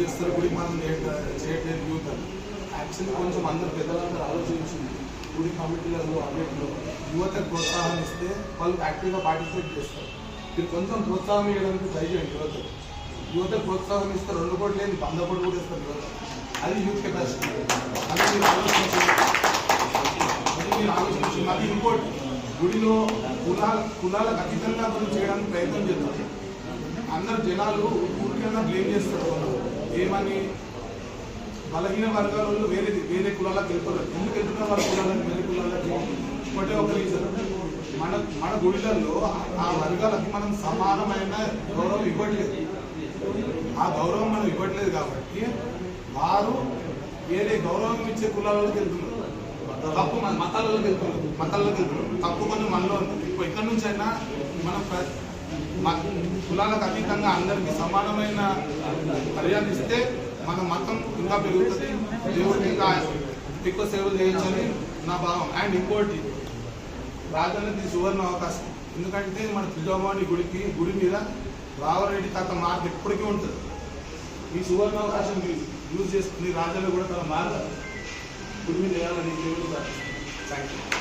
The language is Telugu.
చేస్తారు గుడికి మనం చేయట్లేదు యూత్ అని. యాక్చువల్లీ కొంచెం అందరు పెద్దలందరూ ఆలోచించింది. గుడి కమిటీలలో అన్నింటిలో యువతకు ప్రోత్సాహం ఇస్తే వాళ్ళు యాక్టివ్గా పార్టిసిపేట్ చేస్తారు. మీరు కొంచెం ప్రోత్సాహం ఇవ్వడానికి ట్రై చేయండి యువత యువతకు ప్రోత్సాహం ఇస్తే రెండు కోట్లు లేదు వంద కోట్లు కూడా ఇస్తారు యువత. అది యూత్ కెపాసిటీ అది మీరు ఆలోచించండి అది మీరు ఆలోచించి అది ఇంకోటి గుడిలో కులాల కులాలకు అతీతంగా మనం చేయడానికి ప్రయత్నం చేద్దాం. అందరు జనాలు ఊరికైనా బ్లేమ్ చేస్తారు ఏమని బలహీన వర్గాల వాళ్ళు వేరే వేరే కులాలకు వెళ్తున్నారు ఎందుకు వెళ్తున్నారు వాళ్ళ కులాలకు వేరే కులాలకి ఒకటే ఒక రీజన్. మన మన గుడిలలో ఆ వర్గాలకి మనం సమానమైన గౌరవం ఇవ్వట్లేదు. ఆ గౌరవం మనం ఇవ్వట్లేదు కాబట్టి వారు వేరే గౌరవం ఇచ్చే కులాలకు వెళ్తున్నారు. తప్పు మన మతాలకు వెళ్తున్నారు. మతాలకు వెళ్తున్నారు. తప్పు కొన్ని మనలో ఉంది. ఇప్పుడు ఎక్కడి నుంచి అయినా మనం ప్ర- కులాలకు అతీతంగా అందరికీ సమానమైన మర్యాద ఇస్తే మన మతం ఇంకా పెరుగుతుంది. దేవుడికి ఇంకా ఎక్కువ సేవలు చేయొచ్చని నా భావం. అండ్ ఇంకోటి రాజన్నది సువర్ణ అవకాశం. ఎందుకంటే మన త్రిజోమాని గుడికి గుడి మీద రావరెడ్డి తాత మార్క్ ఎప్పటికీ ఉంటుంది. ఈ సువర్ణ అవకాశం యూజ్ చేసుకుని రాజాలు కూడా తన మార్గ గుడి మీద వేయాలని దేవుడు థ్యాంక్ యూ